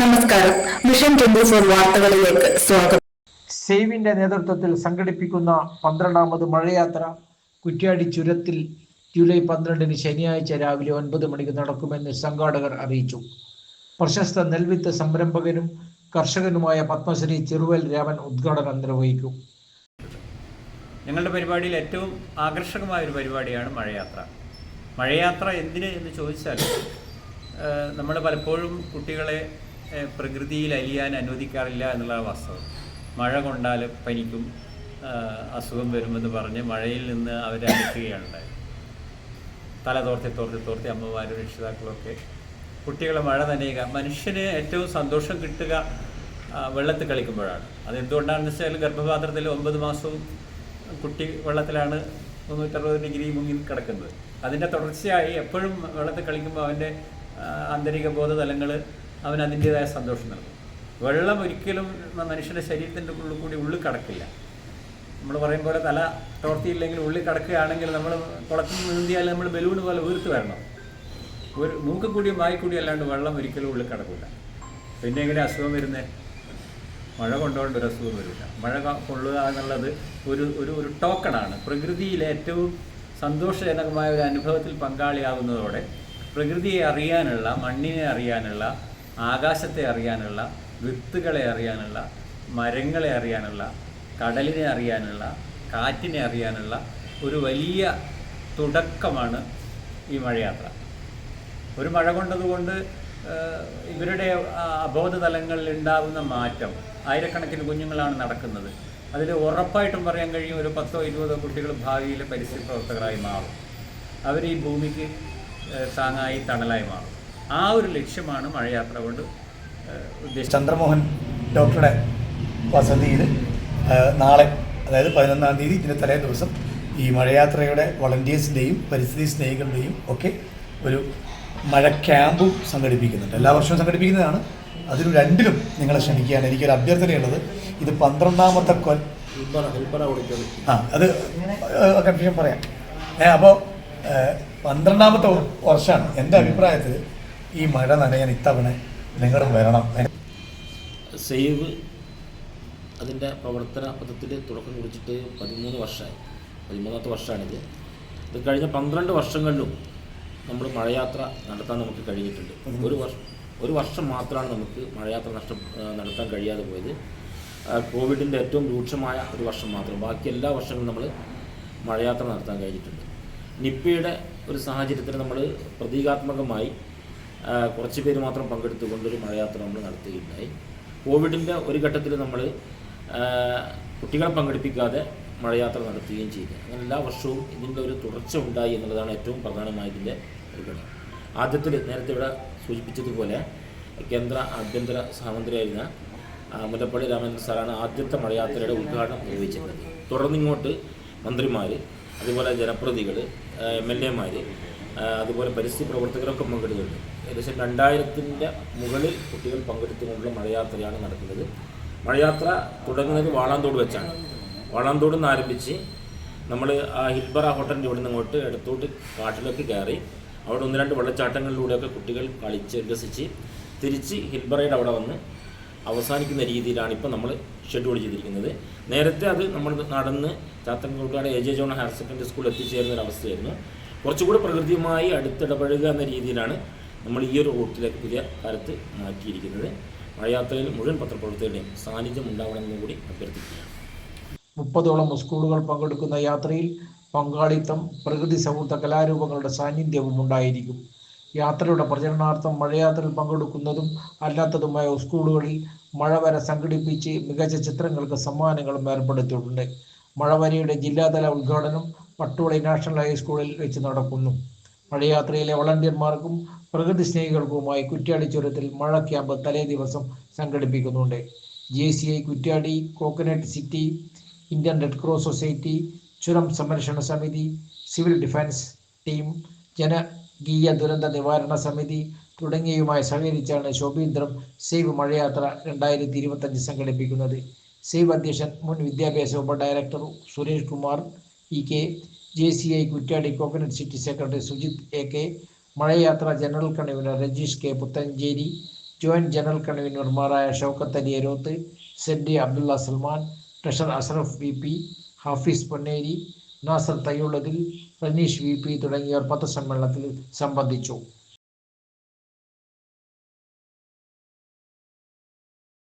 നമസ്കാരം. Mission twenty four വാർത്തകളിലേക്ക് സ്വാഗതം. സേവിന്റെ നേതൃത്വത്തിൽ സംഘടിപ്പിക്കുന്ന പന്ത്രണ്ടാമത് മഴയാത്ര കുറ്റ്യാടി ചുരത്തിൽ ജൂലൈ പന്ത്രണ്ടിന് ശനിയാഴ്ച രാവിലെ ഒൻപത് മണിക്ക് നടക്കുമെന്ന് സംഘാടകർ അറിയിച്ചു. പ്രശസ്ത നെൽവിത്ത് സംരംഭകനും കർഷകനുമായ പത്മശ്രീ ചെറുവൽ രാമൻ ഉദ്ഘാടനം നിർവഹിക്കും. ഞങ്ങളുടെ പരിപാടിയിൽ ഏറ്റവും ആകർഷകമായ ഒരു പരിപാടിയാണ് മഴയാത്ര. മഴയാത്ര എന്തിന് എന്ന് ചോദിച്ചാൽ നമ്മൾ പലപ്പോഴും കുട്ടികളെ പ്രകൃതിയിൽ അലിയാൻ അനുവദിക്കാറില്ല എന്നുള്ള വാസ്തവം. മഴ കൊണ്ടാൽ പനിക്കും അസുഖം വരുമെന്ന് പറഞ്ഞ് മഴയിൽ നിന്ന് അവരെ ഉണ്ടായത്. തല തോർത്തി തോർത്തി തോർത്തി അമ്മമാരും രക്ഷിതാക്കളൊക്കെ കുട്ടികളെ മഴ നനയുക. മനുഷ്യന് ഏറ്റവും സന്തോഷം കിട്ടുക വെള്ളത്തിൽ കളിക്കുമ്പോഴാണ്. അതെന്തുകൊണ്ടാണെന്ന് വെച്ചാൽ ഗർഭപാത്രത്തിൽ ഒമ്പത് മാസവും കുട്ടി വെള്ളത്തിലാണ് മുന്നൂറ്ററുപത് ഡിഗ്രി മുങ്ങി കിടക്കുന്നത്. അതിന്റെ തുടർച്ചയായി എപ്പോഴും വെള്ളത്തിൽ കളിക്കുമ്പോൾ അവന്റെ ആന്തരിക ബോധതലങ്ങൾ അവൻ അതിന്റേതായ സന്തോഷം നൽകും. വെള്ളം ഒരിക്കലും മനുഷ്യന്റെ ശരീരത്തിന്റെ ഉള്ളിൽ കൂടി ഉള്ളിൽ കടക്കില്ല. നമ്മൾ പറയും പോലെ തല തോർത്തിയില്ലെങ്കിൽ ഉള്ളിൽ കടക്കുകയാണെങ്കിൽ നമ്മൾ കുളത്തിൽ നീന്തിയാൽ നമ്മൾ ബലൂൺ പോലെ വീർത്ത് വരണം. ഒരു മൂക്ക് കൂടിയും വായി അല്ലാണ്ട് വെള്ളം ഒരിക്കലും ഉള്ളിൽ കിടക്കില്ല പിന്നെ എങ്ങനെ അസുഖം വരുന്നേ? മഴ കൊണ്ടുകൊണ്ട് ഒരു അസുഖം വരില്ല. മഴ കൊള്ളുക എന്നുള്ളത് ഒരു ഒരു ഒരു ടോക്കണാണ്. പ്രകൃതിയിലെ ഏറ്റവും സന്തോഷജനകമായ ഒരു അനുഭവത്തിൽ പങ്കാളിയാകുന്നതോടെ പ്രകൃതിയെ അറിയാനുള്ള മണ്ണിനെ അറിയാനുള്ള ആകാശത്തെ അറിയാനുള്ള വിത്തുകളെ അറിയാനുള്ള മരങ്ങളെ അറിയാനുള്ള കടലിനെ അറിയാനുള്ള കാറ്റിനെ അറിയാനുള്ള ഒരു വലിയ തുടക്കമാണ് ഈ മഴയാത്ര. ഒരു മഴ കൊണ്ടതുകൊണ്ട് ഇവരുടെ അബോധ അബോധതലങ്ങളിൽ ഉണ്ടാകുന്ന മാറ്റം ആയിരക്കണക്കിന് കുഞ്ഞുങ്ങളാണ് നടക്കുന്നത്. അതിൽ ഉറപ്പായിട്ടും പറയാൻ കഴിയും ഒരു പത്തോ ഇരുപതോ കുട്ടികൾ ഭാവിയിലെ പരിസ്ഥിതി പ്രവർത്തകരായി മാറും. അവർ ഈ ഭൂമിക്ക് താങ്ങായി തണലായി മാറും. ആ ഒരു ലക്ഷ്യമാണ് മഴയാത്ര കൊണ്ട് ഉദ്ദേശിച്ചത്. ചന്ദ്രമോഹൻ ഡോക്ടറുടെ വസതിയിൽ നാളെ അതായത് പതിനൊന്നാം തീയതി ഇതിന്റെ തലേ ദിവസം ഈ മഴയാത്രയുടെ വളണ്ടിയേഴ്സിന്റെയും പരിസ്ഥിതി സ്നേഹികളുടെയും ഒക്കെ ഒരു മഴ ക്യാമ്പും സംഘടിപ്പിക്കുന്നുണ്ട്. എല്ലാ വർഷവും സംഘടിപ്പിക്കുന്നതാണ്. അതിൽ രണ്ടിലും നിങ്ങളെ ക്ഷണിക്കുകയാണ്. എനിക്കൊരു അഭ്യർത്ഥനയുള്ളത് ഇത് പന്ത്രണ്ടാമത്തെ കൊൽ ആ അത് കൺഫ്യൂഷൻ പറയാം. ഏ അപ്പോൾ പന്ത്രണ്ടാമത്തെ വർഷമാണ്. എന്റെ അഭിപ്രായത്തിൽ ഈ മഴ നനയാൻ ഇത്തവണ നിങ്ങൾ വരണം. സേവ് അതിന്റെ പ്രവർത്തന പദത്തിൽ തുടക്കം കുറിച്ചിട്ട് പതിമൂന്ന് വർഷമായി. പതിമൂന്നാമത്തെ വർഷമാണിത്. ഇത് കഴിഞ്ഞ പന്ത്രണ്ട് വർഷങ്ങളിലും നമ്മൾ മഴയാത്ര നടത്താൻ നമുക്ക് കഴിഞ്ഞിട്ടുണ്ട്. ഒരു വർഷം ഒരു വർഷം മാത്രമാണ് നമുക്ക് മഴയാത്ര നഷ്ടം നടത്താൻ കഴിയാതെ പോയത്. കോവിഡിന്റെ ഏറ്റവും രൂക്ഷമായ ഒരു വർഷം മാത്രം. ബാക്കി എല്ലാ വർഷങ്ങളും നമ്മൾ മഴയാത്ര നടത്താൻ കഴിഞ്ഞിട്ടുണ്ട്. നിപ്പയുടെ ഒരു സാഹചര്യത്തിൽ നമ്മൾ പ്രതീകാത്മകമായി കുറച്ച് പേര് മാത്രം പങ്കെടുത്തുകൊണ്ടൊരു മഴയാത്ര നമ്മൾ നടത്തുകയുണ്ടായി. കോവിഡിന്റെ ഒരു ഘട്ടത്തിൽ നമ്മൾ കുട്ടികളെ പങ്കെടുപ്പിക്കാതെ മഴയാത്ര നടത്തുകയും ചെയ്തു. അങ്ങനെ എല്ലാ വർഷവും ഇതിന്റെ ഒരു തുടർച്ച ഉണ്ടായി എന്നുള്ളതാണ് ഏറ്റവും പ്രധാനമായ ഇതിന്റെ ഒരു ഘടകം. ആദ്യത്തിൽ നേരത്തെ ഇവിടെ സൂചിപ്പിച്ചതുപോലെ കേന്ദ്ര ആഭ്യന്തര സഹമന്ത്രിയായിരുന്ന മുല്ലപ്പള്ളി രാമചന്ദ്രൻ സാറാണ് ആദ്യത്തെ മഴയാത്രയുടെ ഉദ്ഘാടനം നിർവഹിച്ചിരുന്നത്. തുടർന്നിങ്ങോട്ട് മന്ത്രിമാർ അതുപോലെ ജനപ്രതിനിധികൾ എം എൽ എമാർ അതുപോലെ പരിസ്ഥിതി പ്രവർത്തകരൊക്കെ പങ്കെടുക്കുന്നുണ്ട് ഏകദേശം രണ്ടായിരത്തിന്റെ മുകളിൽ കുട്ടികൾ പങ്കെടുത്തുകൊണ്ടുള്ള മഴയാത്രയാണ് നടക്കുന്നത്. മഴയാത്ര തുടങ്ങുന്നത് വാളാന്തോട് വെച്ചാണ്. വാളാന്തോട് നിന്ന് ആരംഭിച്ച് നമ്മൾ ആ ഹിൽബറ ഹോട്ടലിന്റെ ഇവിടെ നിന്ന് അങ്ങോട്ട് ഇടത്തോട്ട് കാട്ടിലേക്ക് കയറി. അവിടെ ഒന്ന് രണ്ട് വെള്ളച്ചാട്ടങ്ങളിലൂടെയൊക്കെ കുട്ടികൾ കളിച്ച് രസിച്ച് തിരിച്ച് ഹിൽബറയുടെ അവിടെ വന്ന് അവസാനിക്കുന്ന രീതിയിലാണ് ഇപ്പം നമ്മൾ ഷെഡ്യൂൾ ചെയ്തിരിക്കുന്നത്. നേരത്തെ അത് നമ്മൾ നടന്ന് Chathankottad A J John higher secondary സ്കൂളിൽ എത്തിച്ചേരുന്ന ഒരു അവസ്ഥയായിരുന്നു. കുറച്ചുകൂടി പ്രകൃതിയുമായി അടുത്തിടപഴകുക എന്ന രീതിയിലാണ് നമ്മൾ ഈ ഒരു റൂട്ടിലേക്ക് പുതിയ കാലത്ത് മാറ്റിയിരിക്കുന്നത്. മഴയാത്രയിൽ മുഴുവൻ പത്രപ്രവർത്തകരുടെയും സാന്നിധ്യം ഉണ്ടാവണമെന്നും കൂടി അഭ്യർത്ഥിക്കുകയാണ് മുപ്പതോളം സ്കൂളുകൾ പങ്കെടുക്കുന്ന യാത്രയിൽ പങ്കാളിത്തം പ്രകൃതി സൗഹൃദ കലാരൂപങ്ങളുടെ സാന്നിധ്യവും ഉണ്ടായിരിക്കും. യാത്രയുടെ പ്രചരണാർത്ഥം മഴയാത്രയിൽ പങ്കെടുക്കുന്നതും അല്ലാത്തതുമായ സ്കൂളുകളിൽ മഴവര സംഘടിപ്പിച്ച് മികച്ച ചിത്രങ്ങൾക്ക് സമ്മാനങ്ങളും ഏർപ്പെടുത്തിയിട്ടുണ്ട്. മഴവരയുടെ ജില്ലാതല ഉദ്ഘാടനം പട്ടുവളി നാഷണൽ ഹൈസ്കൂളിൽ വെച്ച് നടക്കുന്നു. മഴയാത്രയിലെ വളണ്ടിയർമാർക്കും പ്രകൃതി സ്നേഹികൾക്കുമായി കുറ്റ്യാടി ചുരത്തിൽ മഴ ക്യാമ്പ് തലേ ദിവസം സംഘടിപ്പിക്കുന്നുണ്ട്. J C I Kuttiadi coconut city Indian Red Cross society ചുരം സംരക്ഷണ സമിതി സിവിൽ ഡിഫൻസ് ടീം ജനകീയ ദുരന്ത നിവാരണ സമിതി തുടങ്ങിയവയുമായി സഹകരിച്ചാണ് ശോഭീന്ദ്രം സേവ് മഴയാത്ര രണ്ടായിരത്തി ഇരുപത്തഞ്ച് സംഘടിപ്പിക്കുന്നത്. സേവ് അധ്യക്ഷൻ മുൻ വിദ്യാഭ്യാസ ഉപ director Suresh Kumar E K J C I Kuttiadi coconut city secretary Sujith A K മഴയാത്ര general convener Rajeesh K. Puthenchery joint general കൺവീനർമാരായ Shoukath Ali Aroth Seddy Abdulla Salman treasurer Ashraf V P Hafeez Ponneri Nasar Thayyullathil Raneesh V P തുടങ്ങിയവർ പത്രസമ്മേളനത്തിൽ സംബന്ധിച്ചു.